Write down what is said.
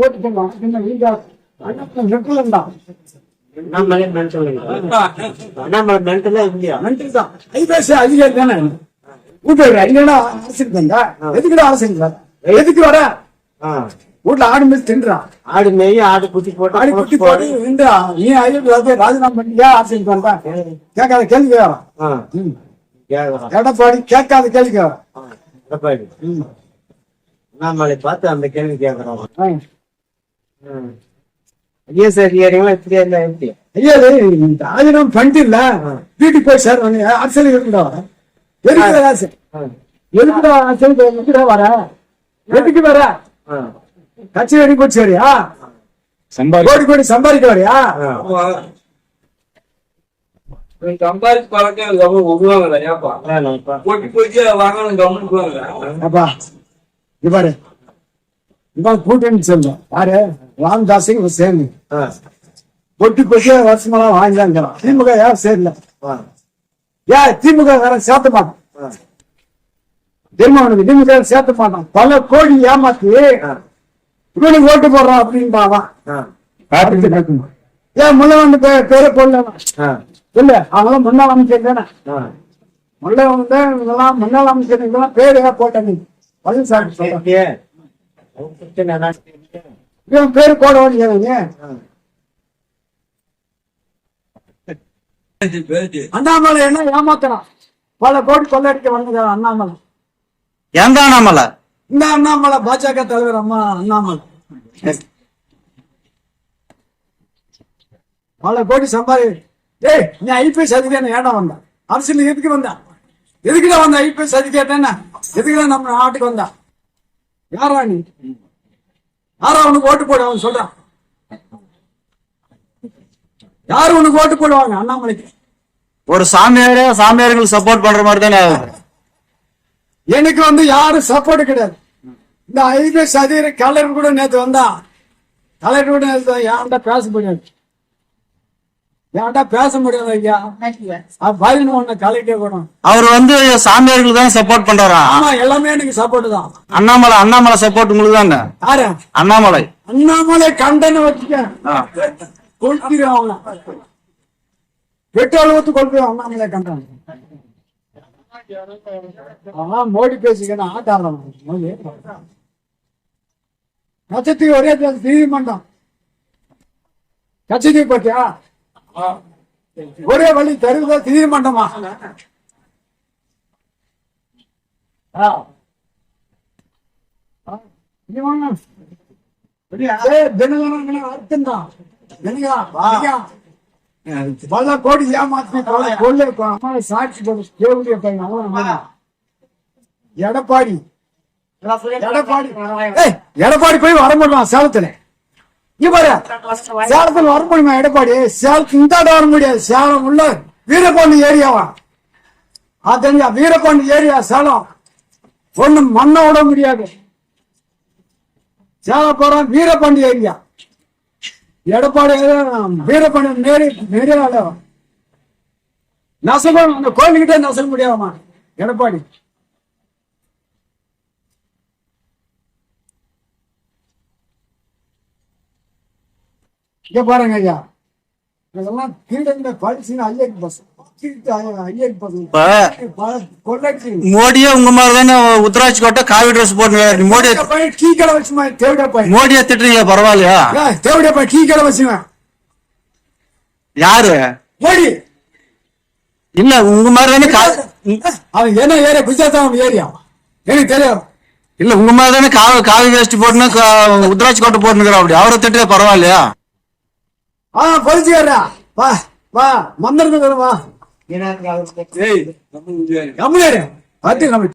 ஓட்டு போடலாம் என்ன நீங்க நெட்டில் தான் அண்ணாமலை மென்டல் அண்ணாமலை மென்டலா இல்லையா நன்றி தான் ஐபிஎஸ் அதிகாரி தானே வீட்டு இல்லைன்னா அரசுக்கு வந்தா எதுக்குடா வர எதுக்கு வர. வீட்டுல ஆடு மேய்ச்சி தின்றான் ஆடு மேய் ஆடு குத்தி போட்டு ஆடி குட்டி போட்டு நின்றா. நீ ஐயோ ராஜினாமா பண்ணியா வந்தா கேட்காத கேள்வி. எடப்பாடி கேட்காத கேள்வி எடப்பாடி. அண்ணாமலை பார்த்து அந்த கேள்வி கேக்குறான் ம். ஐஎஸ் அதிகாரிகளும் இப்படி இருந்தா எப்படி ஐயா இது ராஜினாமா பண்ணிட்டு இல்ல. வீட்டுக்கு போய் சேர்றாங்க அரசியல் இருக்குடா? எதுக்குடா ஆ, எதுக்குடா அரசியல் எதுக்குடா வர? எதுக்கு வர? கட்சி வெடி போச்சு வரியா சம்பாதி கோடி கோடி சம்பாதிக்க வரியா. சம்பாதிச்சு பழக்கம் கவனம் விடுவாங்கல்ல ஏப்பா. போட்டி போட்டி வாங்கணும் கவனிக்குவாங்க அப்பா இது இவன் கூட்டணி சொல்லும் யாரு? ராமதாஸுக்கு சேர்ந்து. ஆ, பொட்டி பொட்டி வருஷமெல்லாம் வாங்கிதாங்கிறான். திமுக யாரும் சேரல. ஏன் திமுக வேற சேர்த்த மாட்டான். உனக்கு? திமுக சேர்த்த மாட்டான். பல கோடி ஏமாத்தி இவனுக்கு ஓட்டு போடுறான் அப்படின்பாவான் ஆ, ஏன் முன்ன வந்து பேரே போடல ஆ, இல்ல அவங்களாம் முன்னாள் அமைச்சர் தானே. முன்ன வந்து இவங்கெல்லாம் முன்னாள் அமைச்சர். இதெல்லாம் பேரு ஏன் போட்ட நீ பழனிசாமி சொல்றேன் இவன் பேரு ஆ. பேச்சு அண்ணாமலை என்ன ஏமாத்தலாம் பல கோடி கொள்ளடிக்க வந்தது அண்ணாமலை. எந்த அண்ணாமலை? இந்த அண்ணாமலை பாஜக தலைவர் அம்மா அண்ணாமலை. பல கோடி சம்பாதி ஏய் நீ ஐபிஎஸ் அதிகாரி ஏடா வந்தா? அரசியல் எதுக்கு வந்தா? எதுக்குடா வந்த ஐபிஎஸ் அதிகாரி என்ன? எதுக்குடா நம்ம நாட்டுக்கு வந்தா? யாரா நீ? யாரா உனக்கு ஓட்டு போடு அவன் சொல்றான். யாரு உனக்கு ஓட்டு போடுவாங்க? அண்ணாமலைக்கு. ஒரு சாமியாரே சாமியார்களுக்கு சப்போர்ட் பண்ற மாதிரி தானே? எனக்கு வந்து யாரும் சப்போர்ட் கிடையாது. இந்த ஐபிஎஸ் அதிகாரி கலர் கூட நேத்து வந்தா கலர் கூட நேத்து யார்கிட்ட பேச முடியாது. யார்கிட்ட பேச முடியாது ஐயா? பதினு ஒண்ணு கலெக்டே கூட அவர் வந்து சாமியார்களுக்கு தானே சப்போர்ட் பண்றாரா? ஆமா எல்லாமே எனக்கு சப்போர்ட் தான். அண்ணாமலை அண்ணாமலை சப்போர்ட் உங்களுக்கு யாரு? அண்ணாமலை. அண்ணாமலை கண்டன வச்சுக்க ஆ. கொளுத்திரும் அவன. பெட்ரோல் ஊத்து கொளுத்திரும் அண்ணாமலை கண்டன். அவன் மோடி பேசிக்கணும். ஆட்டாளம் மோடி. கச்சத்துக்கு ஒரே நீதிமன்றம். கச்சத்துக்கு பத்தியா ஒரே வழி தருவதா. தினகரா, தினகரா. பல கோடி ஏமாத்தி பல கொள்ளை அம்மா சாட்சி கேவுடைய. எடப்பாடி. எடப்பாடி. எடப்பாடி போய் வர முடியுமா? சேலத்துல. பாரு. சேலத்துல வர முடியுமா எடப்பாடி? சேலத்து இந்த வர முடியாது. சேலம் உள்ள வீரபாண்டி ஏரியாவா? அது தெரிஞ்சா வீரபாண்டி ஏரியா சேலம். ஒண்ணு மண்ணை விட முடியாது. சேலப்புறம் வீரபாண்டி ஏரியா. எடப்பாடி வீரபாண்டி நேரி நெறியால நசகம் அந்த கோயிலுக்கிட்டே நசக முடியாதுமா எடப்பாடி. இங்க பாருங்க ஐயா. இதெல்லாம் திருடங்க படிச்சுங்க ஐயக்கு பஸ். மோடியே உங்க மாதிரி தானே உத்தராட்சி கோட்டை காவி ட்ரெஸ் போட்டு மோடி பையன் டீ கடை வச்சுமா? தேவையா பையன் மோடியை திட்டுறீங்க பரவாயில்லையா? தேவையா பையன் டீ கடை வச்சுவேன் யாரு? மோடி. இல்ல உங்க மாதிரி தானே அவன் என்ன ஏரியா? குஜராத் அவன் ஏரியா? எனக்கு தெரியும். இல்ல உங்க மாதிரி தானே காவி காவி வேஷ்டி போட்டுன்னு கா- உத்தராட்சி கோட்டை போட்டுக்கிறா அப்படி. அவரை திட்டுற பரவாயில்லையா? ஆ போலீஸ்காரா வா வா மந்திரத்துக்கு வா. ஏய் கம்முனு பாத்து நம்ம